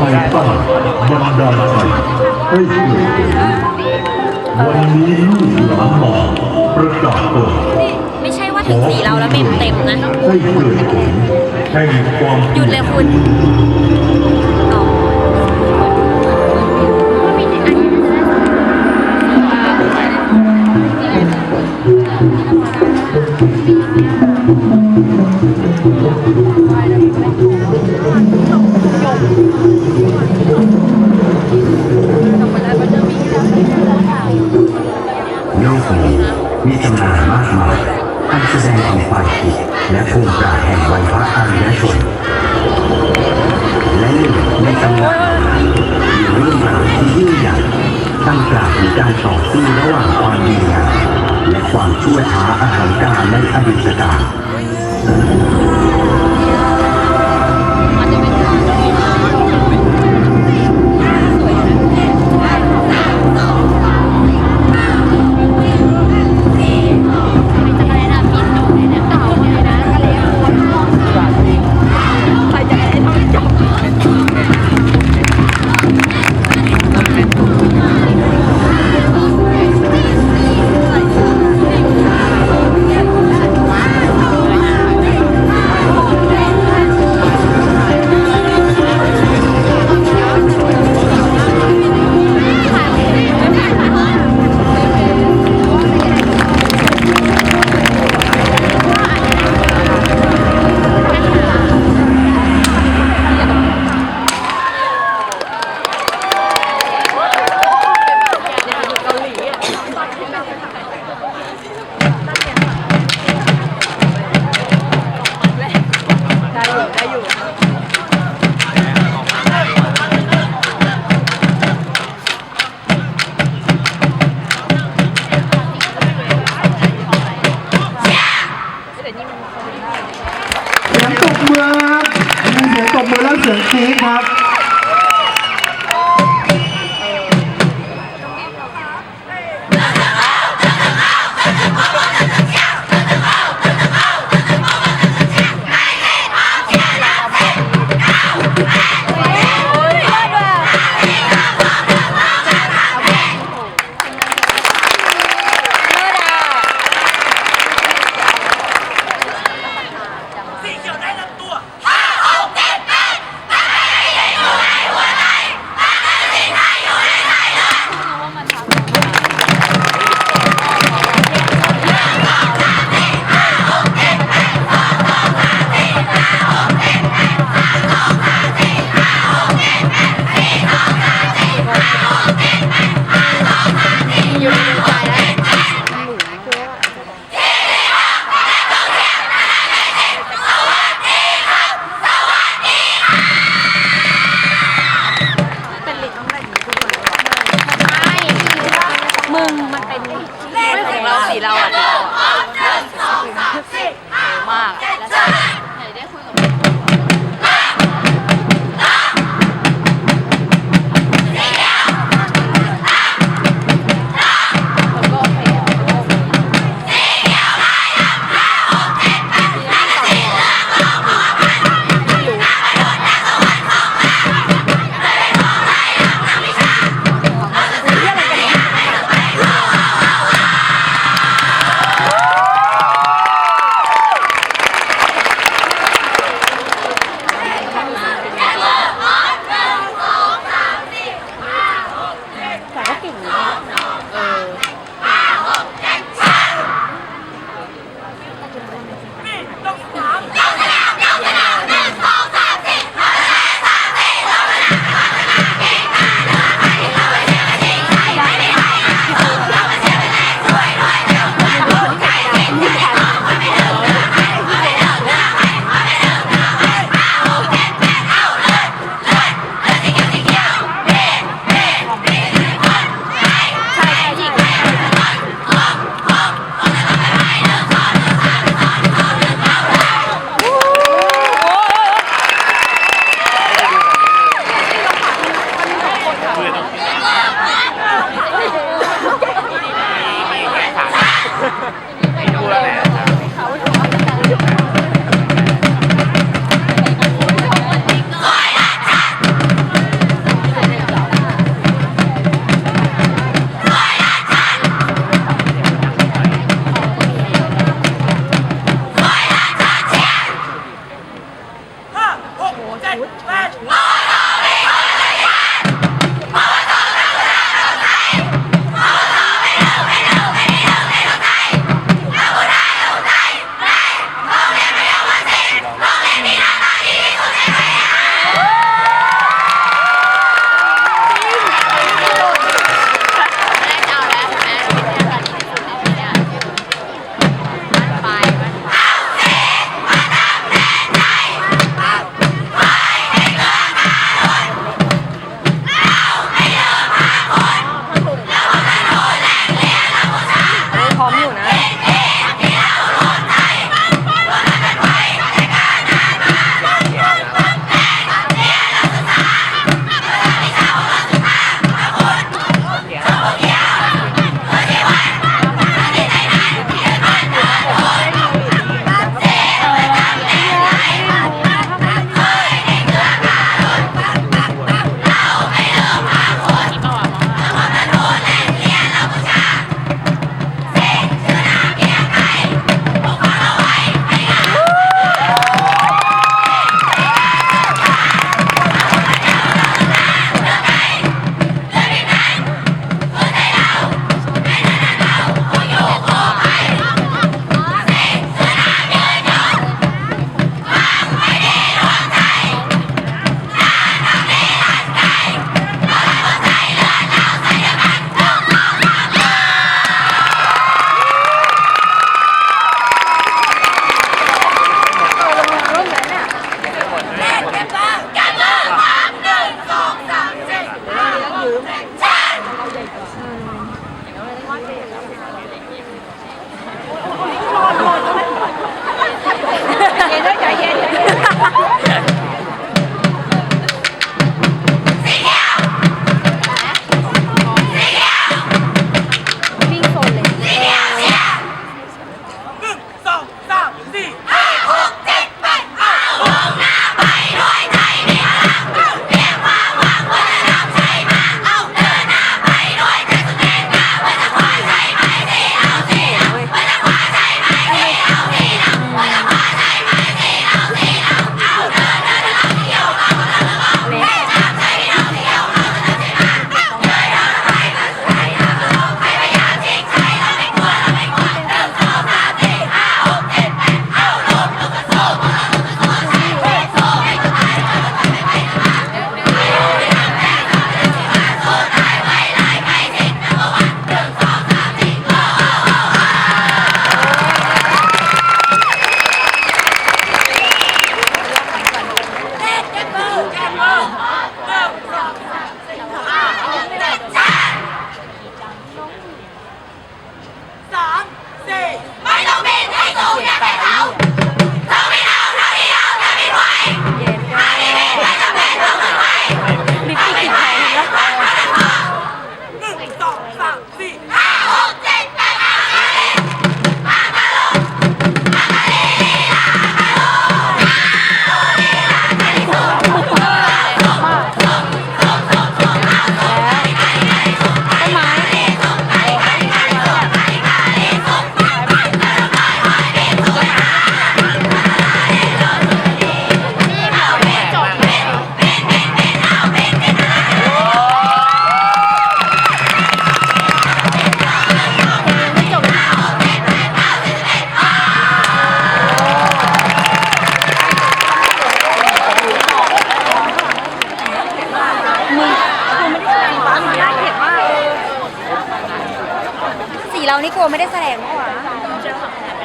ตั้งบันดาลใจให้เกิดวันนี้ลูกหลานมาประกาศเปิดไม่ใช่ว่าถึงสีเราแล้วเมมเต็มนะให้เกิดผลแห่งความหยุดเลยคุณ การต่อระหว่างความดีงามและความชั่วช้าอาหังการในอดีตการ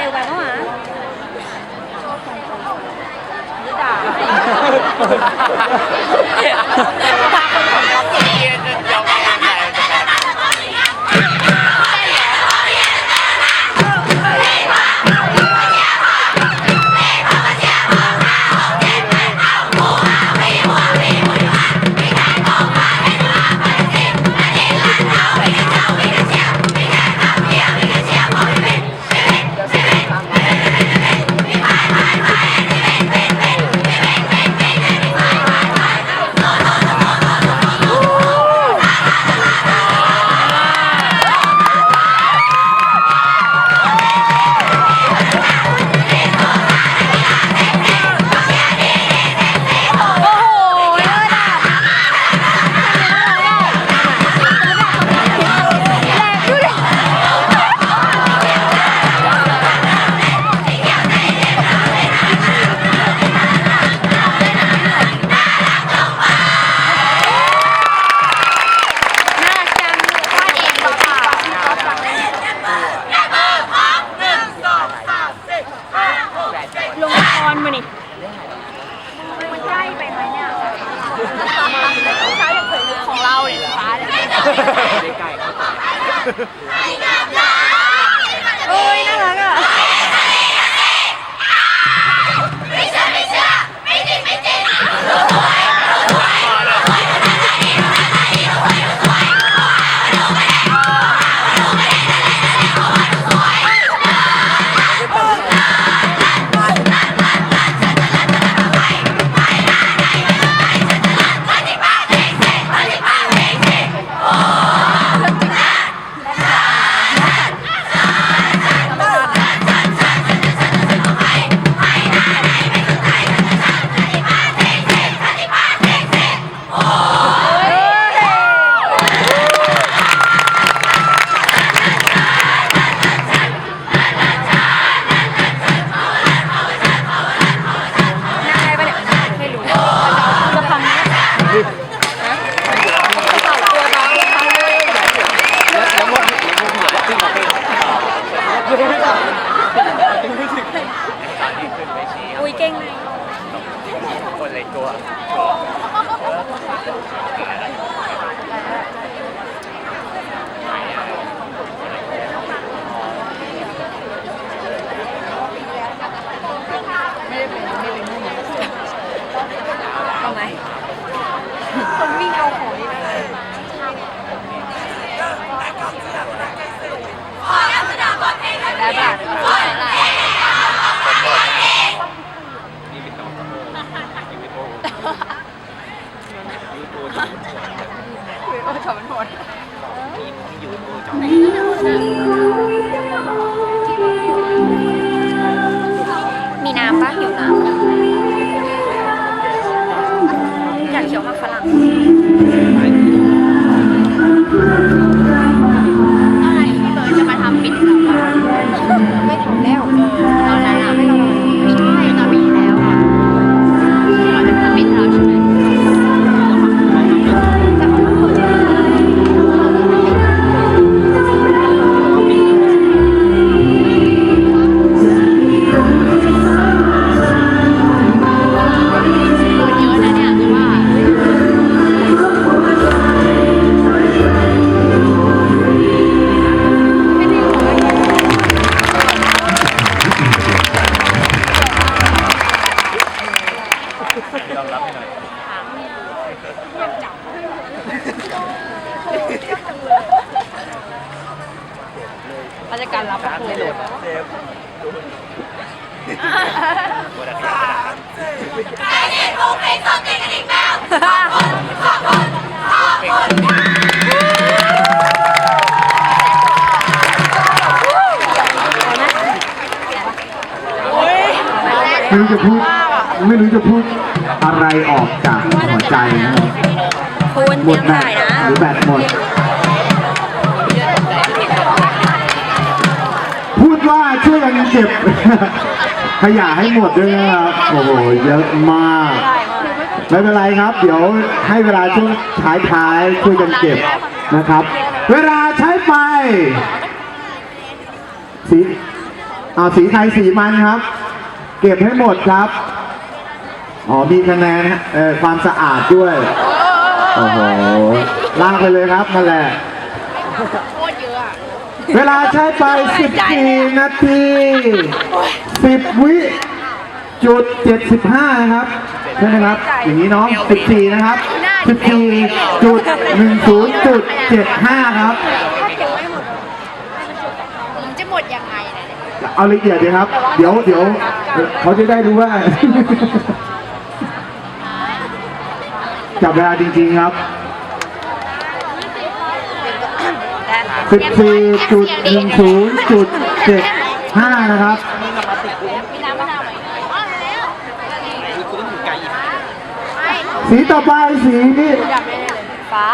เร็วไปเมื่อวานโไม่รู้จะพูด ไม่รู้จะพูดอะไรออกจากหัวใจนะคุณหเตมรีดยมแบถ่าตยนะหรือแบตหมด พูดว่าช่วยกันเก็บ ขยะให้หมดด้วยนะครับ โอ้โห เยอะมาก ไม่เป็นไรครับ เดี๋ยวให้เวลาช่วงท้ายๆช่วยกันเก็บนะครับ เวลาใช้ไป สีเอาสีไทยสีมันครับ เก็บให้หมดครับ อ๋อ มีคะแนนฮะเออความสะอาดด้วย โอ้โหลากไปเลยครับนั่นแหละ โคตรเยอะอะเวลาใช้ไป 14 นาที 10 วิจุด 75 นะครับ ใช่ไหมครับ อย่างนี้เนาะ14 นะครับ 14 จุด 10 จุด 75 ครับผมจะหมดยังไงเนี่ย เอาละเอียดเลยครับ เดี๋ยวเดี๋ยวเขาจะได้รู้ว่า จับเวลาจริงๆครับ14จุด10จุด75นะครับมีน้ำมะนาวไหมอ๋อแล้วสีต่อไปสีดับได้ฟ้า